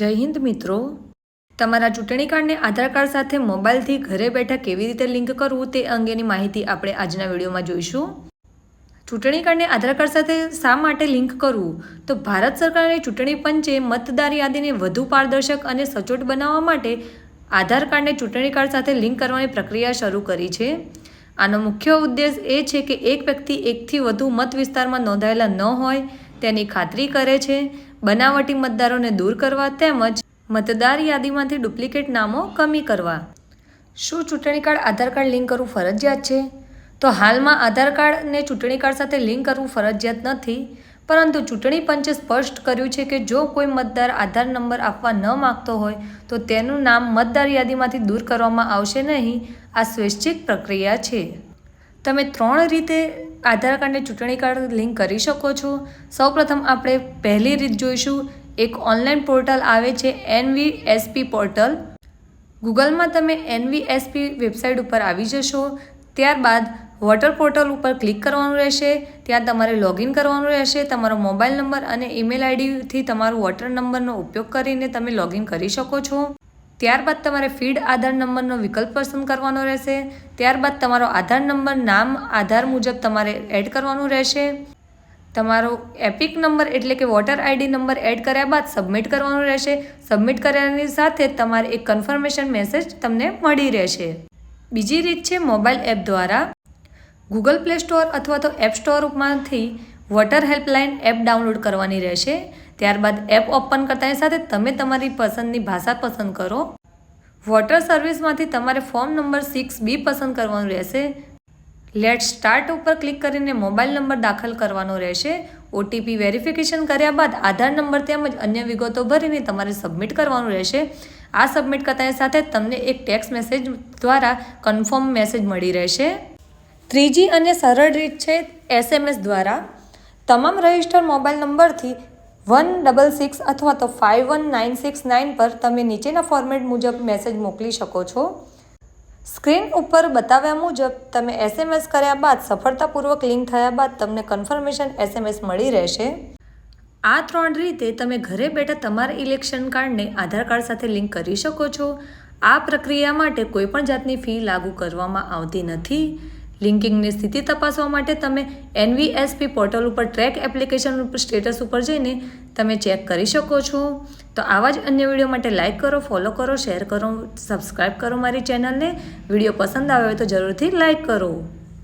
જય હિન્દ મિત્રો. તમારા ચૂંટણી કાર્ડને આધાર કાર્ડ સાથે મોબાઈલથી ઘરે બેઠા કેવી રીતે લિંક કરવું તે અંગેની માહિતી આપણે આજના વિડીયોમાં જોઈશું. ચૂંટણી કાર્ડને આધાર કાર્ડ સાથે શા માટે લિંક કરવું? તો ભારત સરકારની ચૂંટણી પંચે મતદાર યાદીને વધુ પારદર્શક અને સચોટ બનાવવા માટે આધાર કાર્ડને ચૂંટણી કાર્ડ સાથે લિંક કરવાની પ્રક્રિયા શરૂ કરી છે. આનો મુખ્ય ઉદ્દેશ એ છે કે એક વ્યક્તિ એકથી વધુ મત વિસ્તારમાં નોંધાયેલા ન હોય તેની ખાતરી કરે છે. બનાવટી મતદારોને દૂર કરવા તેમજ મતદાર યાદીમાંથી ડુપ્લિકેટ નામો કમી કરવા. શું ચૂંટણી કાર્ડ, આધાર કાર્ડ લિંક કરવું ફરજિયાત છે? તો હાલમાં આધાર કાર્ડને ચૂંટણી કાર્ડ સાથે લિંક કરવું ફરજિયાત નથી. પરંતુ ચૂંટણી પંચે સ્પષ્ટ કર્યું છે કે જો કોઈ મતદાર આધાર નંબર આપવા ન માગતો હોય, તો તેનું નામ મતદાર યાદીમાંથી દૂર કરવામાં આવશે નહીં. આ સ્વૈચ્છિક પ્રક્રિયા છે. તમે ત્રણ રીતે આધાર કાર્ડને ચૂંટણી કાર્ડ લિંક કરી શકો છો. સૌપ્રથમ આપણે પહેલી રીત જોઈશું. એક ઓનલાઈન પોર્ટલ આવે છે એનવીએસપી પોર્ટલ. ગૂગલમાં તમે એનવીએસપી વેબસાઇટ ઉપર આવી જશો. ત્યારબાદ વોટર પોર્ટલ ઉપર ક્લિક કરવાનું રહેશે. ત્યાં તમારે લોગિન કરવાનું રહેશે. તમારો મોબાઈલ નંબર અને ઈમેલ આઈડીથી તમારો વોટર નંબરનો ઉપયોગ કરીને તમે લોગિન કરી શકો છો. ત્યારબાદ તમારે ફીડ આધાર નંબરનો વિકલ્પ પસંદ કરવાનો રહેશે. ત્યારબાદ તમારો આધાર નંબર, નામ, આધાર મુજબ તમારે એડ કરવાનું રહેશે. તમારો એપિક નંબર એટલે કે વોટર આઈડી નંબર એડ કર્યા બાદ સબમિટ કરવાનું રહેશે. સબમિટ કર્યાની સાથે તમારે એક કન્ફર્મેશન મેસેજ તમને મળી રહેશે. બીજી રીત છે મોબાઈલ એપ દ્વારા. ગૂગલ પ્લે સ્ટોર અથવા તો એપ સ્ટોરમાંથી વોટર હેલ્પલાઇન એપ ડાઉનલોડ કરવાની રહેશે. ત્યારબાદ એપ ઓપન કરતાની સાથે તમે તમારી પસંદની ભાષા પસંદ કરો. વોટર સર્વિસમાંથી તમારે ફોર્મ નંબર સિક્સ બી પસંદ કરવાનું રહેશે. લેટ સ્ટાર્ટ ઉપર ક્લિક કરીને મોબાઈલ નંબર દાખલ કરવાનો રહેશે. ઓટીપી વેરિફિકેશન કર્યા બાદ આધાર નંબર તેમજ અન્ય વિગતો ભરીને તમારે સબમિટ કરવાનું રહેશે. આ સબમિટ કરતાની સાથે તમને એક ટેક્સ્ટ મેસેજ દ્વારા કન્ફર્મ મેસેજ મળી રહેશે. ત્રીજી અને સરળ રીત છે એસએમએસ દ્વારા. તમામ રજિસ્ટર મોબાઈલ નંબરથી વન ડબલ સિક્સ અથવા તો five one nine six nine પર તમે નીચેના ફોર્મેટ મુજબ મેસેજ મોકલી શકો છો. સ્ક્રીન ઉપર બતાવ્યા મુજબ તમે એસએમએસ કર્યા બાદ સફળતાપૂર્વક લિંક થયા બાદ તમને કન્ફર્મેશન એસએમએસ મળી રહેશે. આ ત્રણ રીતે તમે ઘરે બેઠા તમારા ઇલેક્શન કાર્ડને આધાર કાર્ડ સાથે લિંક કરી શકો છો. આ પ્રક્રિયા માટે કોઈપણ જાતની ફી લાગુ કરવામાં આવતી નથી. લિંકિંગની સ્થિતિ તપાસવા માટે તમે એનવીએસપી પોર્ટલ ઉપર ટ્રેક એપ્લિકેશન ઉપર સ્ટેટસ ઉપર જઈને તમે ચેક કરી શકો છો. તો આવા જ અન્ય વીડિયો માટે લાઇક કરો, ફોલો કરો, શેર કરો સબસ્ક્રાઈબ કરો મારી ચેનલને. વીડિયો પસંદ આવે તો જરૂરથી લાઇક કરો.